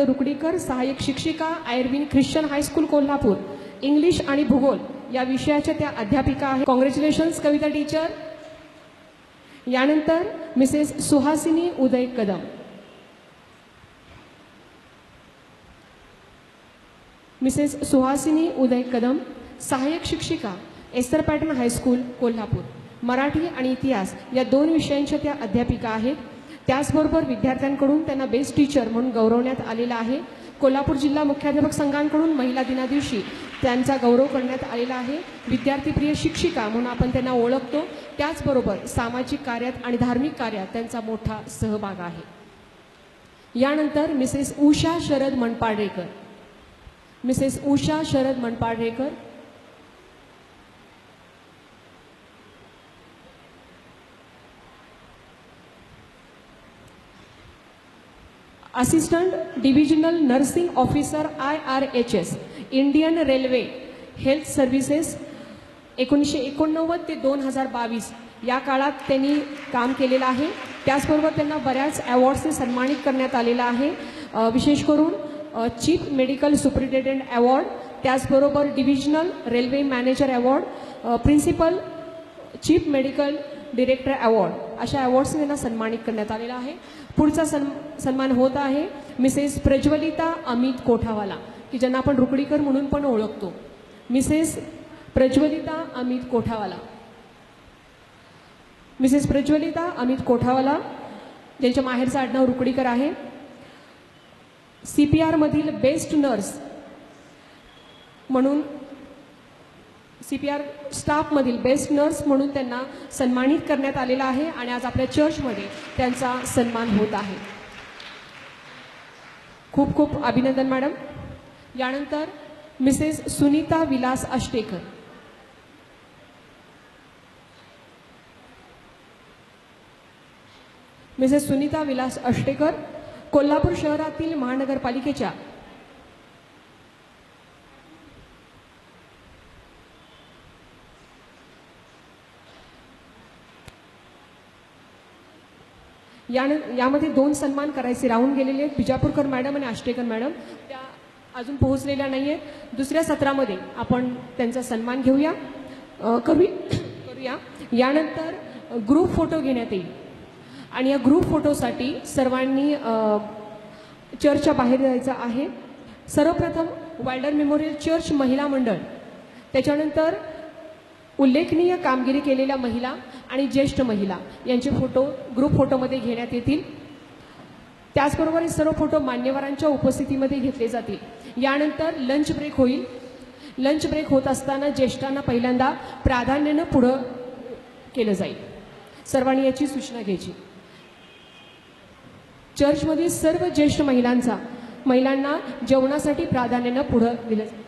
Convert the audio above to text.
रुकडीकर सहाय्यक शिक्षिका Irwin Christian high school Kolhapur. English आणि भूगोल या विषयाच्या त्या अध्यापिका आहेत. कॉंग्रॅच्युलेशन्स कविता टीचर यानंतर मिसेस सुहासिनी उदय कदम. मिसेस सुहासिनी उदय कदम सहाय्यक शिक्षिका Esther Patten high school Kolhapur. Marathi आणि इतिहास या दोन विषयांच्या त्या अध्यापिका आहेत. त्याचबरोबर विद्यार्थ्यांकडून त्यांना बेस्ट टीचर म्हणून गौरवण्यात आलेला आहे. कोल्हापूर जिल्हा मुख्याध्यापक संघांकडून महिला दिनादिवशी त्यांचा गौरव करण्यात आलेला आहे. विद्यार्थीप्रिय शिक्षिका म्हणून आपण त्यांना ओळखतो. त्याचबरोबर सामाजिक कार्यात आणि धार्मिक कार्यात त्यांचा मोठा सहभाग आहे. यानंतर Mrs Usha Sharad Manpadekar. Mrs Usha Sharad Manpadekar assistant divisional nursing officer I R H S Indian railway health services एकोणीसशे एकोणनव्वद ते दोन हजार बावीस. या काळात त्यांनी काम केलेलं आहे. त्याचबरोबर त्यांना बऱ्याच अवॉर्ड्सने सन्मानित करण्यात आलेलं आहे. विशेष करून चीफ मेडिकल सुपरिटेंडंट अवॉर्ड त्याचबरोबर divisional railway manager award principal chief medical director award अशा अवॉर्ड्सने त्यांना सन्मानित करण्यात आलेला आहे. पुढचा सन सन्मान होत आहे मिसेस प्रज्वलिता अमित कोठावाला की ज्यांना आपण रुकडीकर म्हणून पण ओळखतो. मिसेस प्रज्वलिता अमित कोठावाला. मिसेस प्रज्वलिता अमित कोठावाला ज्यांच्या माहेरचं आडनाव रुकडीकर आहे. सी पी आरमधील बेस्ट नर्स म्हणून सी पी आर स्टाफमधील बेस्ट नर्स म्हणून त्यांना सन्मानित करण्यात आलेला आहे आणि आज आपल्या चर्चमध्ये त्यांचा सन्मान होत आहे. खूप खूप अभिनंदन मॅडम. यानंतर मिसेस सुनीता विलास आष्टेकर. मिसेस सुनीता विलास अष्टेकर कोल्हापूर शहरातील महानगरपालिकेच्या यान यामध्ये दोन सन्मान करायचे. राहून गेलेले आहेत बिजापूरकर मॅडम आणि आष्टेकर मॅडम. त्या अजून पोहोचलेल्या नाही आहेत दुसऱ्या सत्रामध्ये आपण त्यांचा सन्मान घेऊया. कमी करूया. यानंतर ग्रुप फोटो घेण्यात येईल. आणि या ग्रुप फोटोसाठी सर्वांनी चर्चच्या बाहेर जायचं आहे. सर्वप्रथम वायल्डर मेमोरियल चर्च महिला मंडळ. त्याच्यानंतर उल्लेखनीय कामगिरी केलेल्या महिला आणि ज्येष्ठ महिला यांचे फोटो ग्रुप फोटोमध्ये घेण्यात येतील. त्याचबरोबर हे सर्व फोटो मान्यवरांच्या उपस्थितीमध्ये घेतले जातील. यानंतर लंच ब्रेक होईल. लंच ब्रेक होत असताना ज्येष्ठांना पहिल्यांदा प्राधान्यानं पुढं केलं जाईल. सर्वांनी याची सूचना घ्यायची. चर्चमधील सर्व ज्येष्ठ महिलांचा महिलांना जेवणासाठी प्राधान्यानं पुढं दिलं जाईल.